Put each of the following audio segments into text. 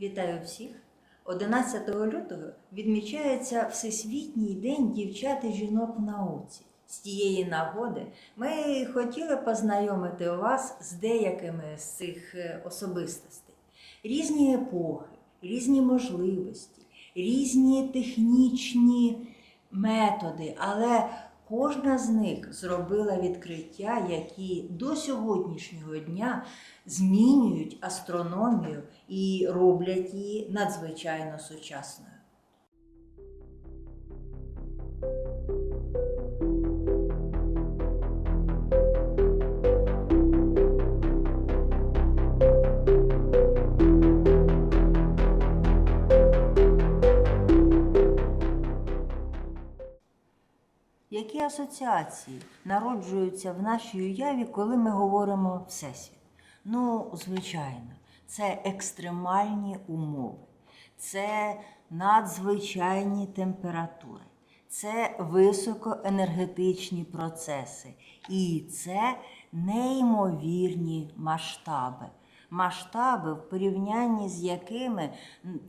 Вітаю всіх! 11 лютого відмічається Всесвітній день дівчат і жінок в науці. З тієї нагоди ми хотіли познайомити вас з деякими з цих е, особистостей. Різні епохи, різні можливості, різні технічні методи, але кожна з них зробила відкриття, які до сьогоднішнього дня змінюють астрономію і роблять її надзвичайно сучасною. Які асоціації народжуються в нашій уяві, коли ми говоримо Всесвіт? Ну, звичайно, це екстремальні умови, це надзвичайні температури, це високоенергетичні процеси і це неймовірні масштаби. Масштаби, в порівнянні з якими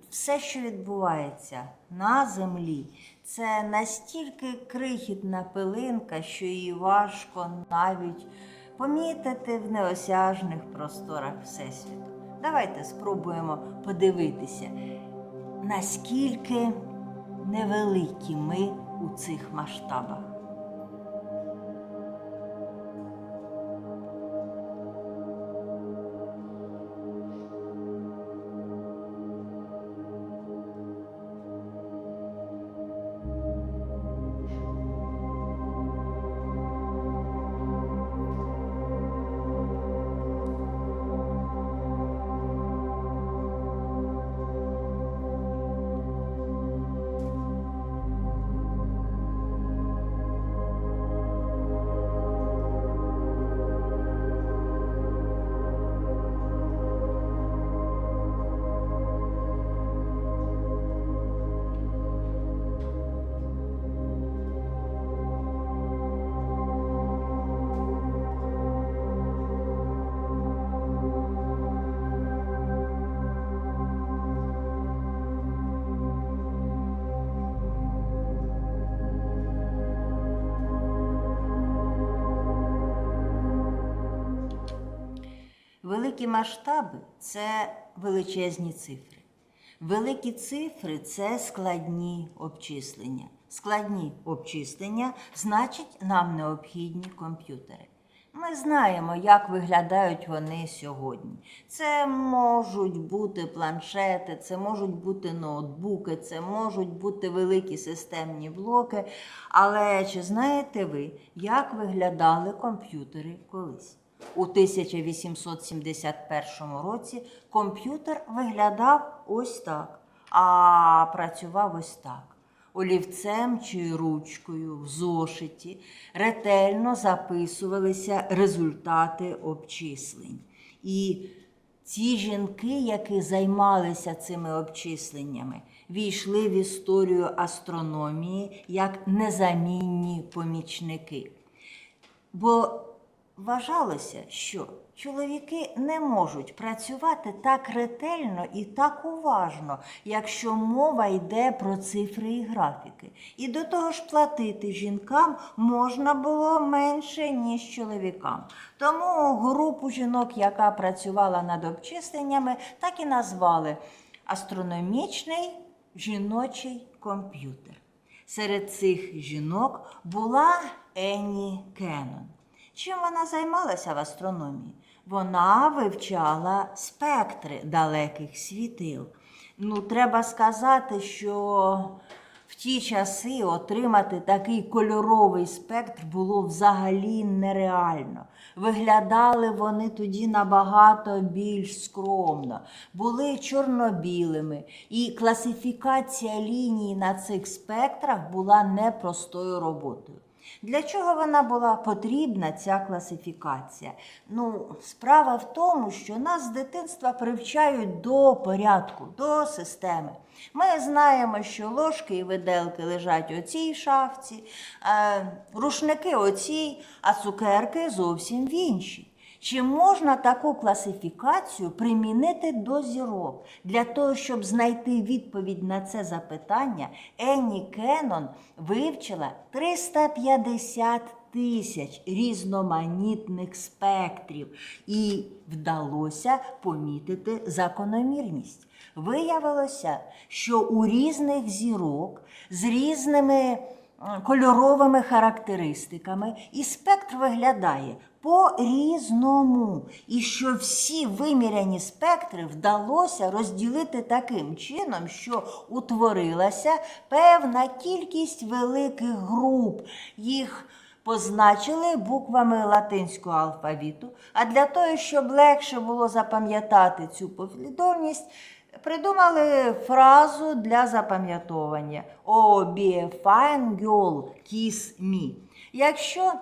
все, що відбувається на землі, це настільки крихітна пилинка, що її важко навіть помітити в неосяжних просторах Всесвіту. Давайте спробуємо подивитися, наскільки невеликі ми у цих масштабах. Великі масштаби це величезні цифри. Великі цифри це складні обчислення. Складні обчислення значить нам необхідні комп'ютери. Ми знаємо, як виглядають вони сьогодні. Це можуть бути планшети, це можуть бути ноутбуки, це можуть бути великі системні блоки. Але чи знаєте ви, як виглядали комп'ютери колись? У 1871 році комп'ютер виглядав ось так, а працював ось так. Олівцем чи ручкою в зошиті ретельно записувалися результати обчислень. І ці жінки, які займалися цими обчисленнями, війшли в історію астрономії як незамінні помічники. Бо вважалося, що чоловіки не можуть працювати так ретельно і так уважно, якщо мова йде про цифри і графіки. І до того ж платити жінкам можна було менше, ніж чоловікам. Тому групу жінок, яка працювала над обчисленнями, так і назвали астрономічний жіночий комп'ютер. Серед цих жінок була Енні Кеннон. Чим вона займалася в астрономії? Вона вивчала спектри далеких світил. Ну, треба сказати, що в ті часи отримати такий кольоровий спектр було взагалі нереально. Виглядали вони тоді набагато більш скромно, були чорно-білими, і класифікація ліній на цих спектрах була непростою роботою. Для чого вона була потрібна, ця класифікація? Ну, справа в тому, що нас з дитинства привчають до порядку, до системи. Ми знаємо, що ложки і виделки лежать у цій шафці, е, рушники оцій, а цукерки зовсім в іншій. Чи можна таку класифікацію примінити до зірок? Для того, щоб знайти відповідь на це запитання, Енні Кеннон вивчила 350 тисяч різноманітних спектрів і вдалося помітити закономірність. Виявилося, що у різних зірок з різними кольоровими характеристиками і спектр виглядає по-різному. І що всі виміряні спектри вдалося розділити таким чином, що утворилася певна кількість великих груп. Їх позначили буквами латинського алфавіту. А для того, щоб легше було запам'ятати цю послідовність, придумали фразу для запам'ятовування «Oh, be a fine girl, kiss me». Якщо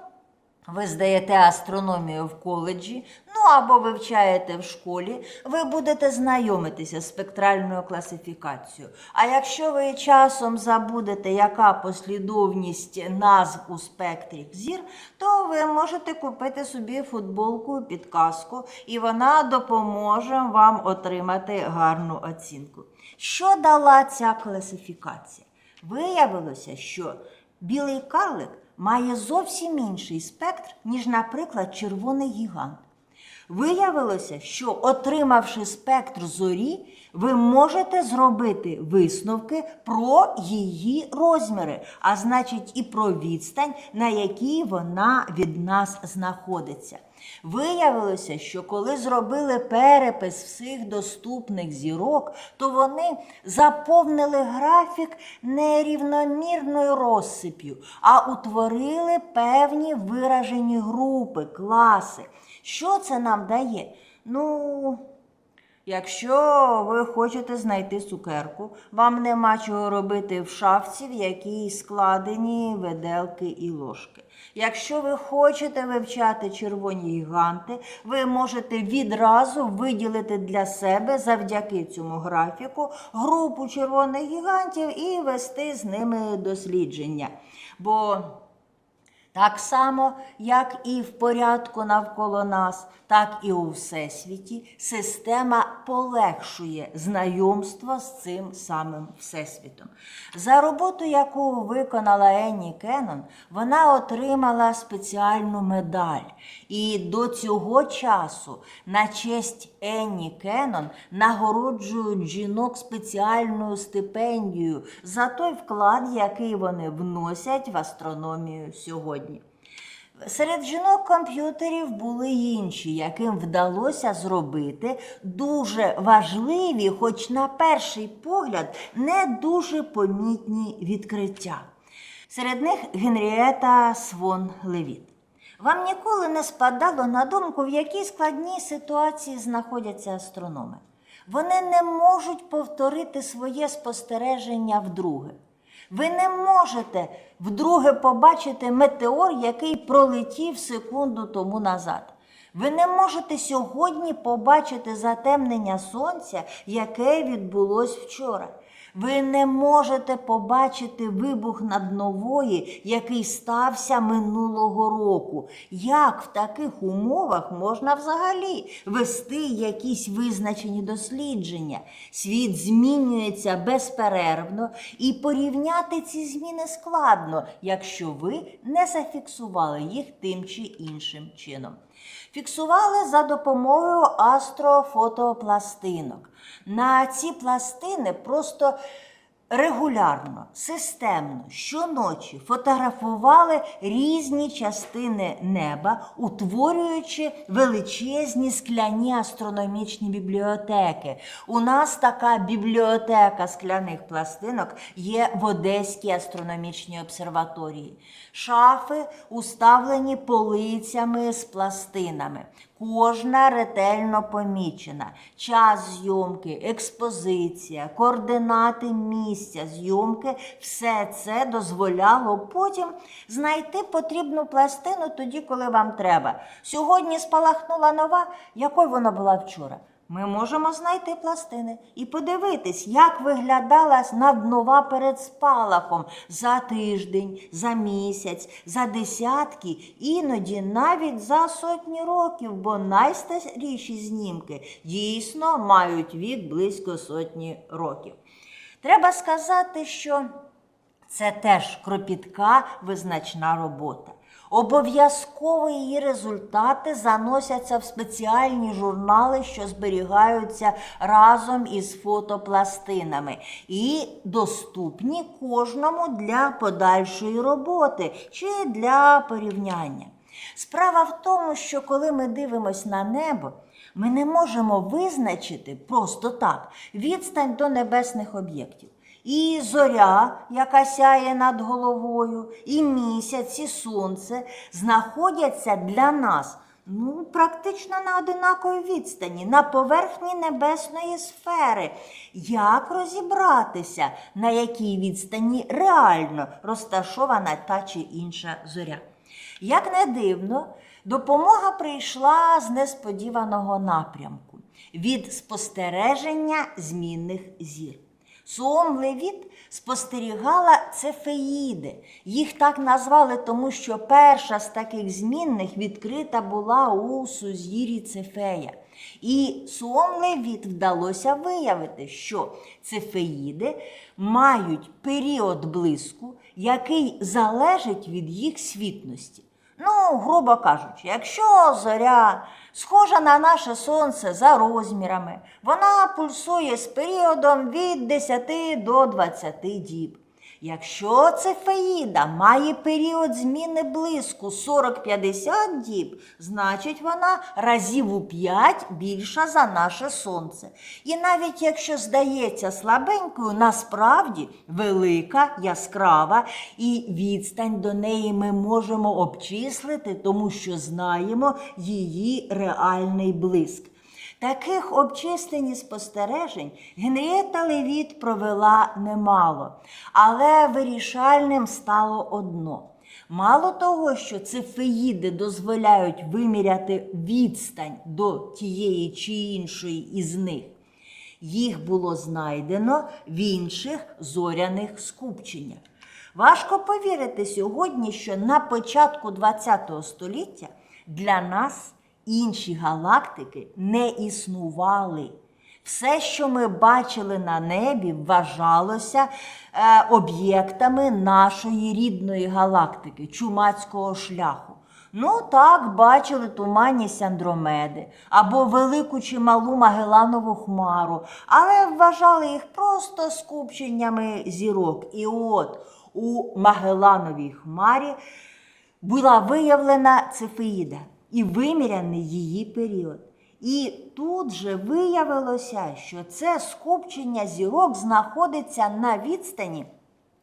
ви здаєте астрономію в коледжі, ну або вивчаєте в школі, ви будете знайомитися з спектральною класифікацією. А якщо ви часом забудете, яка послідовність назв у спектрі зір, то ви можете купити собі футболку, підказку, і вона допоможе вам отримати гарну оцінку. Що дала ця класифікація? Виявилося, що білий карлик має зовсім інший спектр, ніж, наприклад, червоний гігант. Виявилося, що отримавши спектр зорі, ви можете зробити висновки про її розміри, а значить і про відстань, на якій вона від нас знаходиться. Виявилося, що коли зробили перепис всіх доступних зірок, то вони заповнили графік нерівномірною розсип'ю, а утворили певні виражені групи, класи. Що це нам дає? Ну, якщо ви хочете знайти цукерку, вам нема чого робити в шафці, в якій складені виделки і ложки. Якщо ви хочете вивчати червоні гіганти, ви можете відразу виділити для себе завдяки цьому графіку групу червоних гігантів і вести з ними дослідження. Бо так само, як і в порядку навколо нас, так і у всесвіті, система полегшує знайомство з цим самим всесвітом. За роботу, яку виконала Енні Кеннон, вона отримала спеціальну медаль. І до цього часу на честь Енні Кеннон нагороджують жінок спеціальною стипендією за той вклад, який вони вносять в астрономію сьогодні. Серед жінок комп'ютерів були інші, яким вдалося зробити дуже важливі, хоч на перший погляд, не дуже помітні відкриття. Серед них Генрієта Свон Левіт. Вам ніколи не спадало на думку, в якій складній ситуації знаходяться астрономи. Вони не можуть повторити своє спостереження вдруге. Ви не можете вдруге побачити метеор, який пролетів секунду тому назад. Ви не можете сьогодні побачити затемнення сонця, яке відбулось вчора. Ви не можете побачити вибух наднової, який стався минулого року. Як в таких умовах можна взагалі вести якісь визначені дослідження? Світ змінюється безперервно, і порівняти ці зміни складно, якщо ви не зафіксували їх тим чи іншим чином. Фіксували за допомогою астрофотопластинок. На ці пластини просто регулярно, системно, щоночі фотографували різні частини неба, утворюючи величезні скляні астрономічні бібліотеки. У нас така бібліотека скляних пластинок є в Одеській астрономічній обсерваторії. Шафи уставлені полицями з пластинами. Кожна ретельно помічена. Час зйомки, експозиція, координати місця зйомки все це дозволяло потім знайти потрібну пластину тоді, коли вам треба. Сьогодні спалахнула нова, якою вона була вчора. Ми можемо знайти пластини і подивитись, як виглядала наднова перед спалахом за тиждень, за місяць, за десятки, іноді навіть за сотні років, бо найстаріші знімки дійсно мають вік близько сотні років. Треба сказати, що це теж кропітка визначна робота. Обов'язково її результати заносяться в спеціальні журнали, що зберігаються разом із фотопластинами, і доступні кожному для подальшої роботи чи для порівняння. Справа в тому, що коли ми дивимося на небо, ми не можемо визначити просто так відстань до небесних об'єктів. І зоря, яка сяє над головою, і місяць, і сонце знаходяться для нас ну, практично на одинаковій відстані, на поверхні небесної сфери. Як розібратися, на якій відстані реально розташована та чи інша зоря? Як не дивно, допомога прийшла з несподіваного напрямку від спостереження змінних зір. Суом Левіт спостерігала цефеїди. Їх так назвали, тому що перша з таких змінних відкрита була у сузір'ї Цефея. І Суом Левіт вдалося виявити, що цефеїди мають період блиску, який залежить від їх світності. Ну, грубо кажучи, якщо зоря схожа на наше сонце за розмірами, вона пульсує з періодом від 10 до 20 діб. Якщо цефеїда має період зміни блиску 40-50 діб, значить вона разів у 5 більша за наше сонце. І навіть якщо здається слабенькою, насправді велика, яскрава, і відстань до неї ми можемо обчислити, тому що знаємо її реальний блиск. Таких обчислень і спостережень Генрієта Левіт провела немало, але вирішальним стало одно. Мало того, що цефеїди дозволяють виміряти відстань до тієї чи іншої із них, їх було знайдено в інших зоряних скупченнях. Важко повірити сьогодні, що на початку ХХ століття для нас інші галактики не існували. Все, що ми бачили на небі, вважалося е, об'єктами нашої рідної галактики, чумацького шляху. Ну так, бачили туманність Андромеди або велику чи малу Магеланову хмару, але вважали їх просто скупченнями зірок. І от у Магелановій хмарі була виявлена цефеїда і виміряний її період. І тут же виявилося, що це скупчення зірок знаходиться на відстані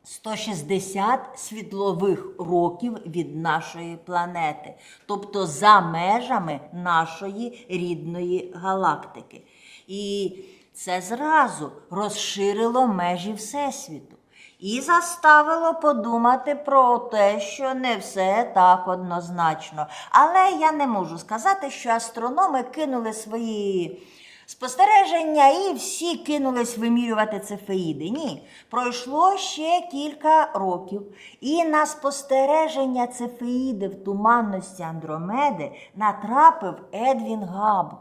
160 світлових років від нашої планети, тобто за межами нашої рідної галактики. І це зразу розширило межі Всесвіту і заставило подумати про те, що не все так однозначно. Але я не можу сказати, що астрономи кинули свої спостереження і всі кинулись вимірювати цефеїди. Ні, пройшло ще кілька років, і на спостереження цефеїди в туманності Андромеди натрапив Едвін Габл.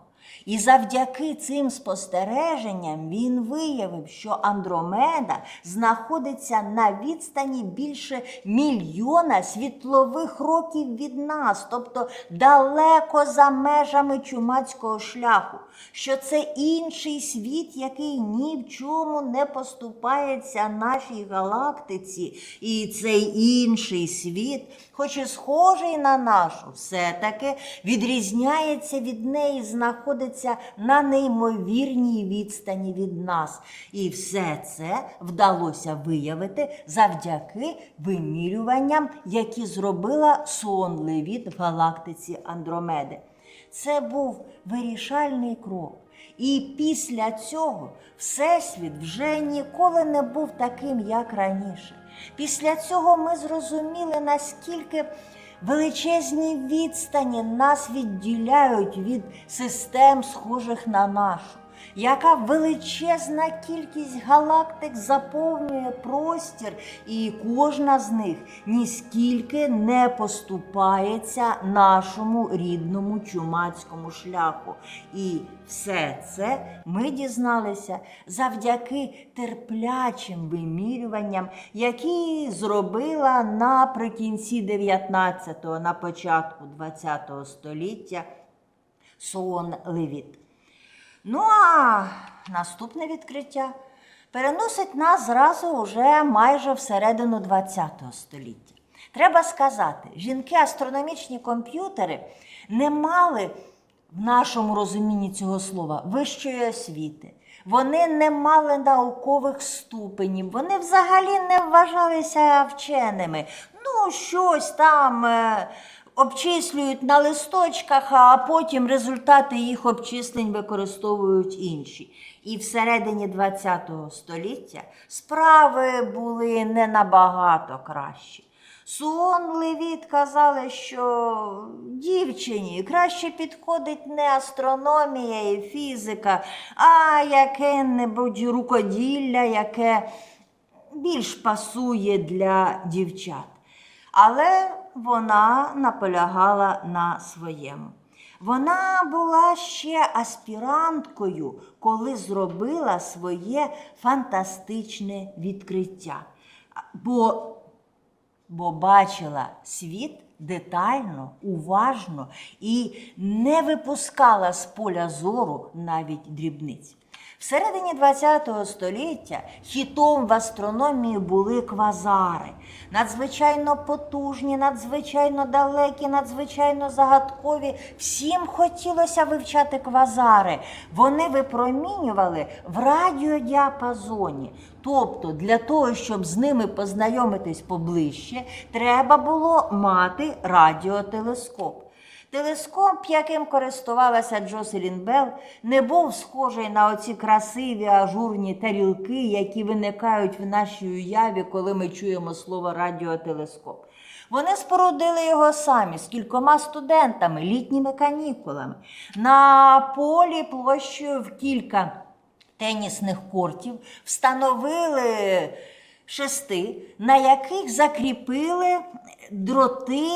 І завдяки цим спостереженням він виявив, що Андромеда знаходиться на відстані більше мільйона світлових років від нас, тобто далеко за межами чумацького шляху, що це інший світ, який ні в чому не поступається нашій галактиці. І цей інший світ, хоч і схожий на нашу, все-таки відрізняється від неї, знаходиться на неймовірній відстані від нас. І все це вдалося виявити завдяки вимірюванням, які зробила сон Левіт в галактиці Андромеди. Це був вирішальний крок. І після цього Всесвіт вже ніколи не був таким, як раніше. Після цього ми зрозуміли, наскільки Величезні відстані нас відділяють від систем, схожих на нашу. Яка величезна кількість галактик заповнює простір, і кожна з них ніскільки не поступається нашому рідному чумацькому шляху. І все це ми дізналися завдяки терплячим вимірюванням, які зробила наприкінці 19-го, на початку 20-го століття Сон Левіт. Ну а наступне відкриття переносить нас зразу уже майже всередину ХХ століття. Треба сказати, жінки астрономічні комп'ютери не мали в нашому розумінні цього слова вищої освіти. Вони не мали наукових ступенів, вони взагалі не вважалися вченими. Ну, щось там е, обчислюють на листочках, а потім результати їх обчислень використовують інші. І всередині ХХ століття справи були не набагато кращі. Суон Левіт казали, що дівчині краще підходить не астрономія і фізика, а яке-небудь рукоділля, яке більш пасує для дівчат. Але вона наполягала на своєму. Вона була ще аспіранткою, коли зробила своє фантастичне відкриття. Бо бо бачила світ детально, уважно і не випускала з поля зору навіть дрібниць. Всередині ХХ століття хітом в астрономії були квазари, надзвичайно потужні, надзвичайно далекі, надзвичайно загадкові. Всім хотілося вивчати квазари. Вони випромінювали в радіодіапазоні. Тобто, для того, щоб з ними познайомитись поближче, треба було мати радіотелескоп. Телескоп, яким користувалася Джоселін Белл, не був схожий на оці красиві ажурні тарілки, які виникають в нашій уяві, коли ми чуємо слово радіотелескоп. Вони спорудили його самі з кількома студентами, літніми канікулами, на полі площею в кілька тенісних кортів, встановили шести, на яких закріпили дроти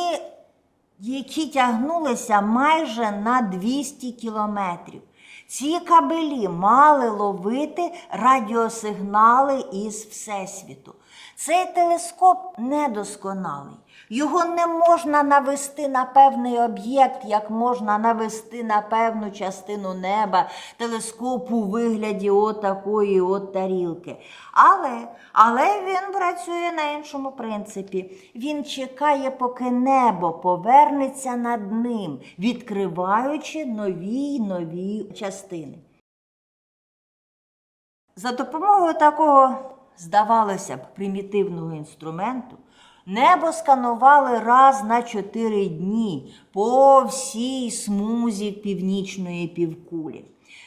які тягнулися майже на 200 кілометрів. Ці кабелі мали ловити радіосигнали із Всесвіту. Цей телескоп недосконалий. Його не можна навести на певний об'єкт, як можна навести на певну частину неба телескоп у вигляді отакої от тарілки. Але, але він працює на іншому принципі. Він чекає, поки небо повернеться над ним, відкриваючи нові й нові частини. За допомогою такого, здавалося б, примітивного інструменту, небо сканували раз на чотири дні по всій смузі північної півкулі.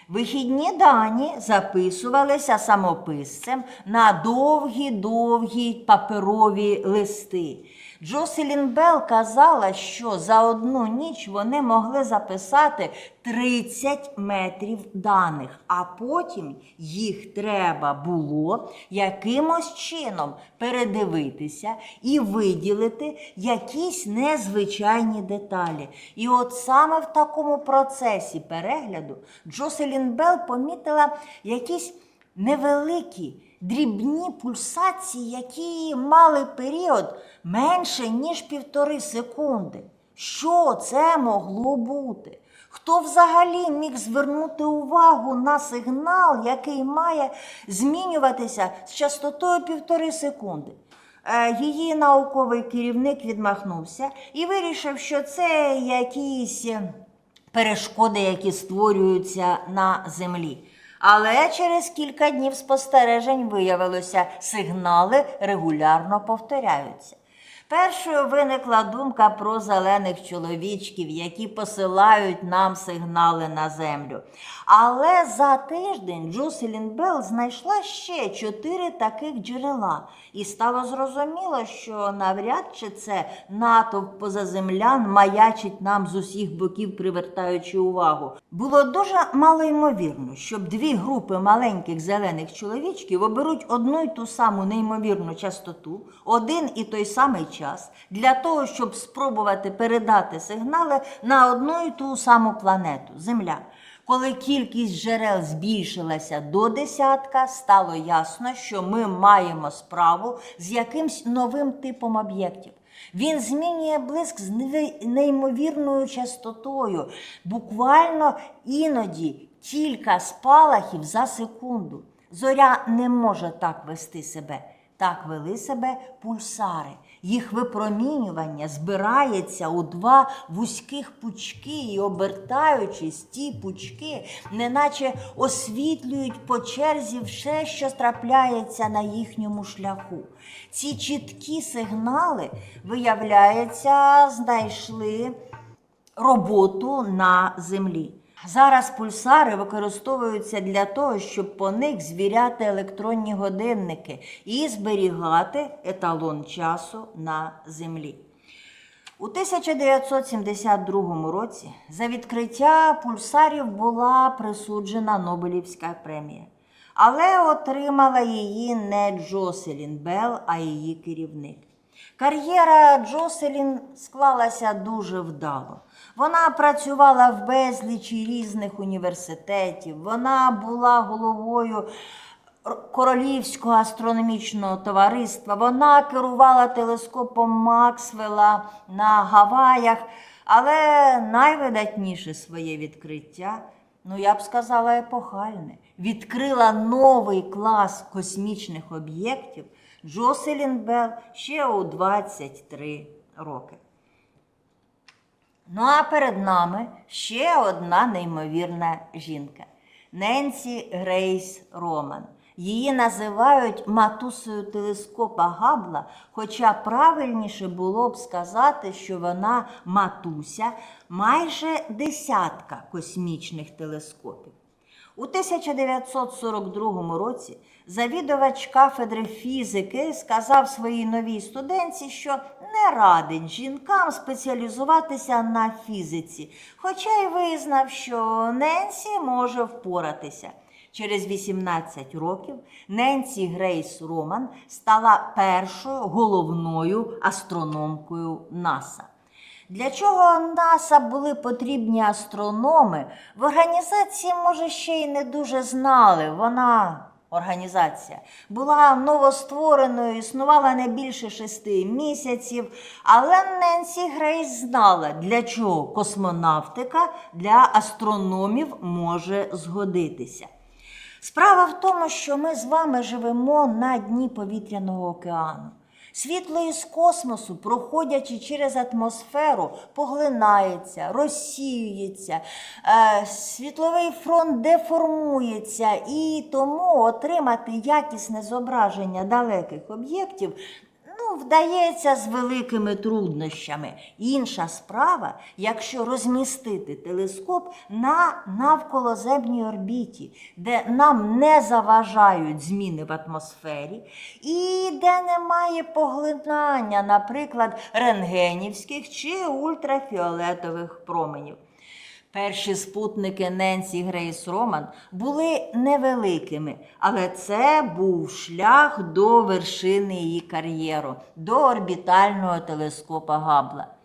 Вихідні дані записувалися самописцем на довгі-довгі паперові листи. Джоселін Белл казала, що за одну ніч вони могли записати 30 метрів даних, а потім їх треба було якимось чином передивитися і виділити якісь незвичайні деталі. І от саме в такому процесі перегляду Джоселін Белл помітила якісь невеликі дрібні пульсації, які мали період менше, ніж півтори секунди. Що це могло бути? Хто взагалі міг звернути увагу на сигнал, який має змінюватися з частотою півтори секунди? Е, Її науковий керівник відмахнувся і вирішив, що це якісь перешкоди, які створюються на землі. Але через кілька днів спостережень виявилося, сигнали регулярно повторяються. Першою виникла думка про зелених чоловічків, які посилають нам сигнали на землю. Але за тиждень Джоселін Белл знайшла ще чотири таких джерела, і стало зрозуміло, що навряд чи це натовп позаземлян маячить нам з усіх боків, привертаючи увагу. Було дуже малоймовірно, щоб дві групи маленьких зелених чоловічків оберуть одну й ту саму неймовірну частоту, один і той самий час, для того, щоб спробувати передати сигнали на одну й ту саму планету Земля. Коли кількість джерел збільшилася до десятка, стало ясно, що ми маємо справу з якимсь новим типом об'єктів. Він змінює блиск з неймовірною частотою, буквально іноді кілька спалахів за секунду. Зоря не може так вести себе. Так вели себе пульсари. Їх випромінювання збирається у два вузьких пучки і, обертаючись, ті пучки, неначе освітлюють по черзі все, що трапляється на їхньому шляху. Ці чіткі сигнали, виявляється, знайшли роботу на землі. Зараз пульсари використовуються для того, щоб по них звіряти електронні годинники і зберігати еталон часу на землі. У 1972 році за відкриття пульсарів була присуджена Нобелівська премія. Але отримала її не Джоселін Белл, а її керівник. Кар'єра Джоселін склалася дуже вдало. Вона працювала в безлічі різних університетів, вона була головою Королівського астрономічного товариства. Вона керувала телескопом Максвелла на Гаваях, але найвидатніше своє відкриття, ну я б сказала, епохальне, відкрила новий клас космічних об'єктів Джоселін Белл ще у 23 роки. Ну а перед нами ще одна неймовірна жінка Ненсі Грейс Роман. Її називають матусою телескопа Габла, хоча правильніше було б сказати, що вона матуся майже десятка космічних телескопів. У 1942 році завідувач кафедри фізики сказав своїй новій студентці, що не радить жінкам спеціалізуватися на фізиці, хоча й визнав, що Ненсі може впоратися. Через 18 років Ненсі Грейс Роман стала першою головною астрономкою НАСА. Для чого НАСА були потрібні астрономи, в організації, може, ще й не дуже знали. Вона, організація, була новоствореною, існувала не більше шести місяців, але Ненсі Грейс знала, для чого космонавтика для астрономів може згодитися. Справа в тому, що ми з вами живемо на дні повітряного океану. Світло із космосу, проходячи через атмосферу, поглинається, розсіюється, е, світловий фронт деформується, і тому отримати якісне зображення далеких об'єктів вдається з великими труднощами. Інша справа, якщо розмістити телескоп на навколоземній орбіті, де нам не заважають зміни в атмосфері, і де немає поглинання, наприклад, рентгенівських чи ультрафіолетових променів. Перші спутники Ненсі Грейс Роман були невеликими, але це був шлях до вершини її кар'єру, до орбітального телескопа Габла.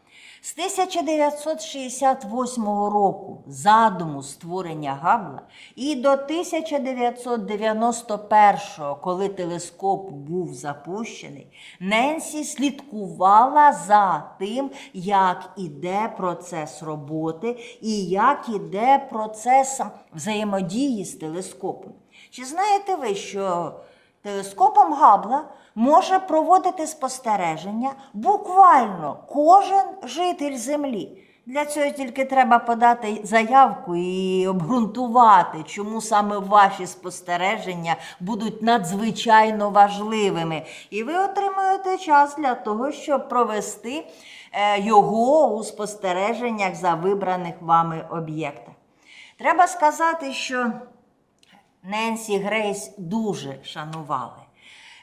З 1968 року задуму створення Габла і до 1991, коли телескоп був запущений, Ненсі слідкувала за тим, як іде процес роботи і як іде процес взаємодії з телескопом. Чи знаєте ви, що телескопом Габла може проводити спостереження буквально кожен житель Землі. Для цього тільки треба подати заявку і обґрунтувати, чому саме ваші спостереження будуть надзвичайно важливими. І ви отримуєте час для того, щоб провести е, його у спостереженнях за вибраних вами об'єктах. Треба сказати, що Ненсі Грейс дуже шанували.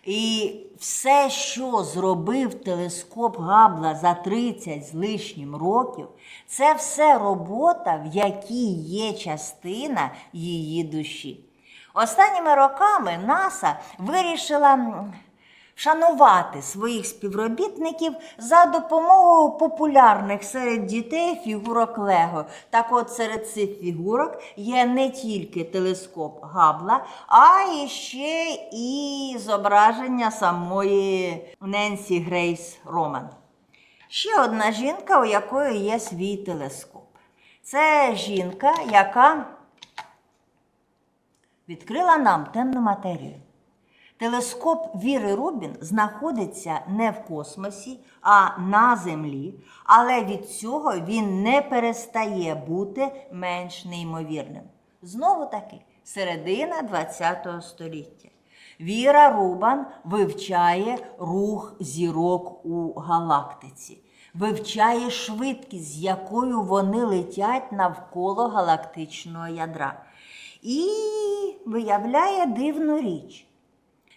І все, що зробив телескоп Габла за 30 з лишнім років, це все робота, в якій є частина її душі. Останніми роками НАСА вирішила шанувати своїх співробітників за допомогою популярних серед дітей фігурок Лего. Так от серед цих фігурок є не тільки телескоп Габла, а ще і зображення самої Ненсі Грейс Роман. Ще одна жінка, у якої є свій телескоп. Це жінка, яка відкрила нам темну матерію. Телескоп Віри Рубін знаходиться не в космосі, а на Землі, але від цього він не перестає бути менш неймовірним. Знову таки, середина ХХ століття. Віра Рубан вивчає рух зірок у галактиці, вивчає швидкість, з якою вони летять навколо галактичного ядра. І виявляє дивну річ.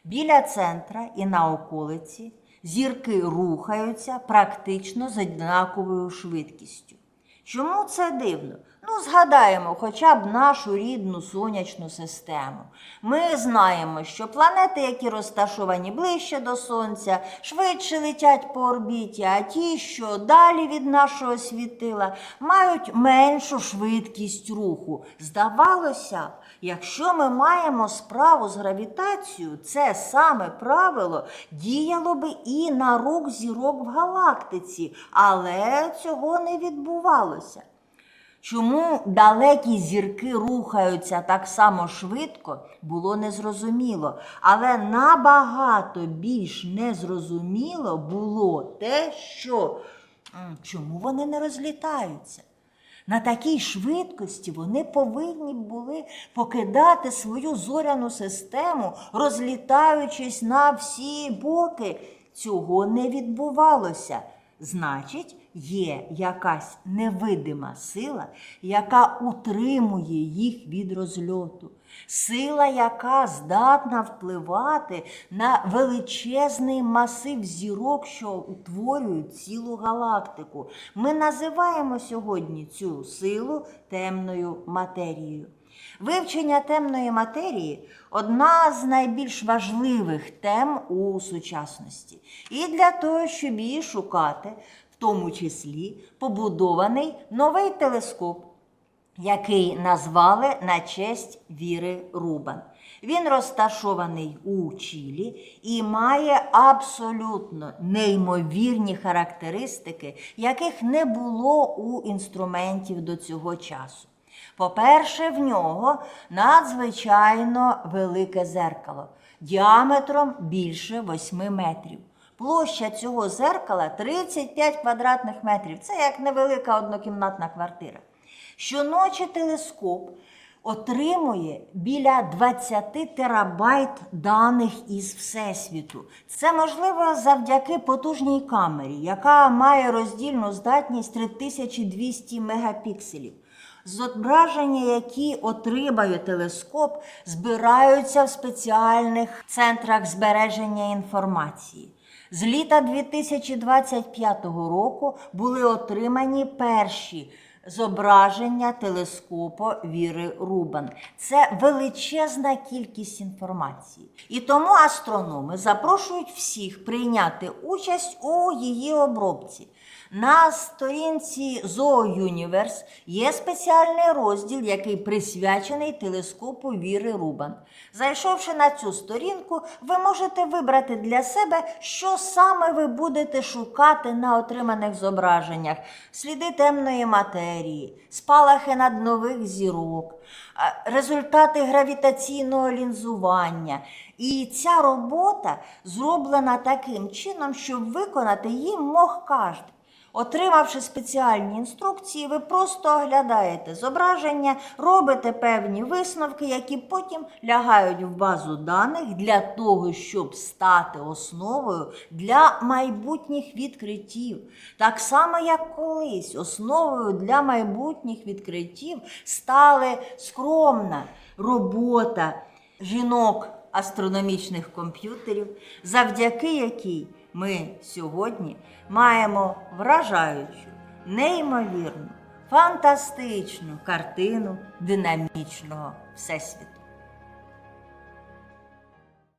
Біля центра і на околиці зірки рухаються практично з однаковою швидкістю. Чому це дивно? Ну, згадаємо хоча б нашу рідну сонячну систему. Ми знаємо, що планети, які розташовані ближче до Сонця, швидше летять по орбіті, а ті, що далі від нашого світила, мають меншу швидкість руху. Здавалося б, якщо ми маємо справу з гравітацією, це саме правило діяло би і на рух зірок в галактиці, але цього не відбувалося. Чому далекі зірки рухаються так само швидко, було незрозуміло. Але набагато більш незрозуміло було те, що чому вони не розлітаються. На такій швидкості вони повинні були покидати свою зоряну систему, розлітаючись на всі боки. Цього не відбувалося. Значить, є якась невидима сила, яка утримує їх від розльоту. Сила, яка здатна впливати на величезний масив зірок, що утворюють цілу галактику. Ми називаємо сьогодні цю силу темною матерією. Вивчення темної матерії одна з найбільш важливих тем у сучасності. І для того, щоб її шукати, тому числі побудований новий телескоп, який назвали на честь Віри Рубан. Він розташований у Чилі і має абсолютно неймовірні характеристики, яких не було у інструментів до цього часу. По-перше, в нього надзвичайно велике зеркало діаметром більше 8 метрів. Площа цього зеркала 35 квадратних метрів. Це як невелика однокімнатна квартира. Щоночі телескоп отримує біля 20 терабайт даних із Всесвіту. Це можливо завдяки потужній камері, яка має роздільну здатність 3200 мегапікселів. Зображення, які отримає телескоп, збираються в спеціальних центрах збереження інформації. З літа 2025 року були отримані перші зображення телескопу Віри Рубан. Це величезна кількість інформації. І тому астрономи запрошують всіх прийняти участь у її обробці. На сторінці Zoo Universe є спеціальний розділ, який присвячений телескопу Віри Рубан. Зайшовши на цю сторінку, ви можете вибрати для себе, що саме ви будете шукати на отриманих зображеннях: сліди темної матерії, спалахи наднових зірок, результати гравітаційного лінзування. І ця робота зроблена таким чином, щоб виконати її мог кожен. Отримавши спеціальні інструкції, ви просто оглядаєте зображення, робите певні висновки, які потім лягають в базу даних для того, щоб стати основою для майбутніх відкриттів. Так само, як колись основою для майбутніх відкриттів стали скромна робота жінок астрономічних комп'ютерів, завдяки якій ми сьогодні маємо вражаючу, неймовірну, фантастичну картину динамічного всесвіту.